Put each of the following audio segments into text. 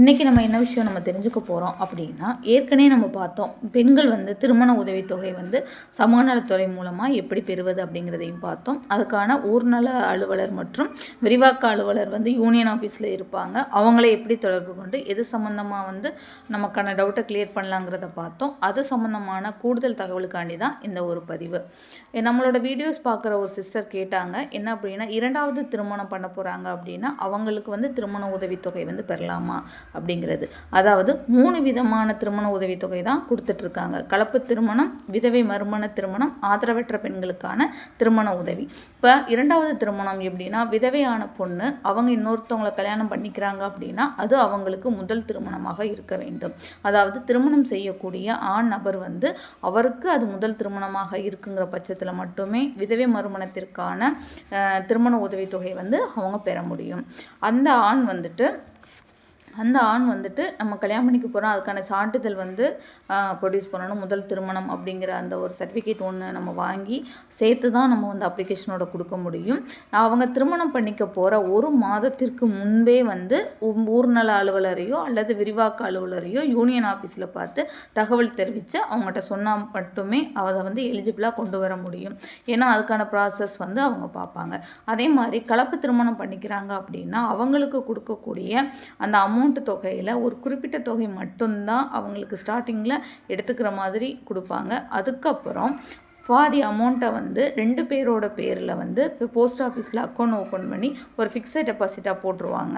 இன்றைக்கி நம்ம என்ன விஷயம் நம்ம தெரிஞ்சுக்க போகிறோம் அப்படின்னா ஏற்கனவே நம்ம பார்த்தோம் பெண்கள் வந்து திருமண உதவித்தொகை வந்து சமூக நலத்துறை மூலமாக எப்படி பெறுவது அப்படிங்கிறதையும் பார்த்தோம். அதுக்கான ஊர்நல அலுவலர் மற்றும் விரிவாக்க அலுவலர் வந்து யூனியன் ஆஃபீஸில் இருப்பாங்க. அவங்கள எப்படி தொடர்பு கொண்டு எது சம்மந்தமாக வந்து நமக்கான டவுட்டை கிளியர் பண்ணலாங்கிறத பார்த்தோம். அது சம்மந்தமான கூடுதல் தகவலுக்காண்டி தான் இந்த ஒரு பதிவு. நம்மளோட வீடியோஸ் பார்க்குற ஒரு சிஸ்டர் கேட்டாங்க என்ன அப்படின்னா இரண்டாவது திருமணம் பண்ண போகிறாங்க அப்படின்னா அவங்களுக்கு வந்து திருமண உதவித்தொகை வந்து பெறலாமா? அப்படிங்கிறது. அதாவது மூணு விதமான திருமண உதவித்தொகை தான் கொடுத்துட்ருக்காங்க. கலப்பு திருமணம் விதவை மறுமண திருமணம் ஆதரவற்ற பெண்களுக்கான திருமண உதவி. இப்போ இரண்டாவது திருமணம் எப்படின்னா விதவையான பொண்ணு அவங்க இன்னொருத்தவங்களை கல்யாணம் பண்ணிக்கிறாங்க அப்படின்னா அது அவங்களுக்கு முதல் திருமணமாக இருக்க வேண்டும். அதாவது திருமணம் செய்யக்கூடிய ஆண் நபர் வந்து அவருக்கு அது முதல் திருமணமாக இருக்குங்கிற பட்சத்தில் மட்டுமே விதவை மறுமணத்திற்கான திருமண உதவித்தொகை வந்து அவங்க பெற முடியும். அந்த ஆண் வந்துட்டு அந்த ஆண் வந்துட்டு நம்ம கல்யாணம் பண்ணிக்க போகிறோம் அதுக்கான சான்றிதழ் வந்து ப்ரொடியூஸ் பண்ணணும். முதல் திருமணம் அப்படிங்கிற அந்த ஒரு சர்டிஃபிகேட் ஒன்று நம்ம வாங்கி சேர்த்து தான் நம்ம வந்து அப்ளிகேஷனோட கொடுக்க முடியும். அவங்க திருமணம் பண்ணிக்க போகிற ஒரு மாதத்திற்கு முன்பே வந்து ஊர்நல அலுவலரையோ அல்லது விரிவாக்க அலுவலரையோ யூனியன் ஆஃபீஸில் பார்த்து தகவல் தெரிவித்து அவங்ககிட்ட சொன்னால் மட்டுமே அதை வந்து எலிஜிபிளாக கொண்டு வர முடியும். ஏன்னா அதுக்கான ப்ராசஸ் வந்து அவங்க பார்ப்பாங்க. அதே மாதிரி கலப்பு திருமணம் பண்ணிக்கிறாங்க அப்படின்னா அவங்களுக்கு கொடுக்கக்கூடிய அந்த அமௌண்ட் தொகையில் ஒரு குறிப்பிட்ட தொகை மட்டும்தான் அவங்களுக்கு ஸ்டார்டிங்கில் எடுத்துக்கிற மாதிரி கொடுப்பாங்க. அதுக்கப்புறம் பாதி அமௌண்ட்டை வந்து ரெண்டு பேரோட பேரில் வந்து இப்போ போஸ்ட் ஆஃபீஸில் அக்கௌண்ட் ஓப்பன் பண்ணி ஒரு ஃபிக்ஸட் டெபாசிட்டாக போட்டுருவாங்க.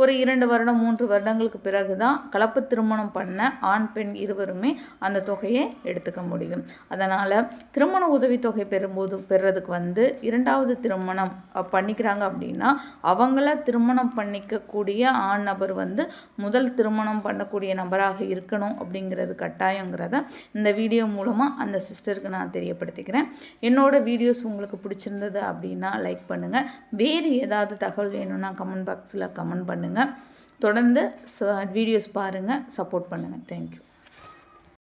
ஒரு இரண்டு வருடம் மூன்று வருடங்களுக்கு பிறகு தான் கலப்பு திருமணம் பண்ண ஆண் பெண் இருவருமே அந்த தொகையை எடுத்துக்க முடியும். அதனால் திருமண உதவித்தொகை பெறும்போது பெறுறதுக்கு வந்து இரண்டாவது திருமணம் பண்ணிக்கிறாங்க அப்படின்னா அவங்கள திருமணம் பண்ணிக்கக்கூடிய ஆண் நபர் வந்து முதல் திருமணம் பண்ணக்கூடிய நபராக இருக்கணும் அப்படிங்கிறது கட்டாயங்கிறத இந்த வீடியோ மூலமாக அந்த சிஸ்டருக்கு நான் தெரியப்படுத்திக்கிறேன் என்னோட வீடியோஸ் உங்களுக்கு பிடிச்சிருந்தது அப்படின்னா லைக் பண்ணுங்கள் வேறு ஏதாவது தகவல் வேணும்னா கமெண்ட் பாக்ஸில் கமெண்ட் பண்ணுங்கள் தொடர்ந்து வீடியோஸ் பாருங்கள் சப்போர்ட் பண்ணுங்கள் தேங்க்யூ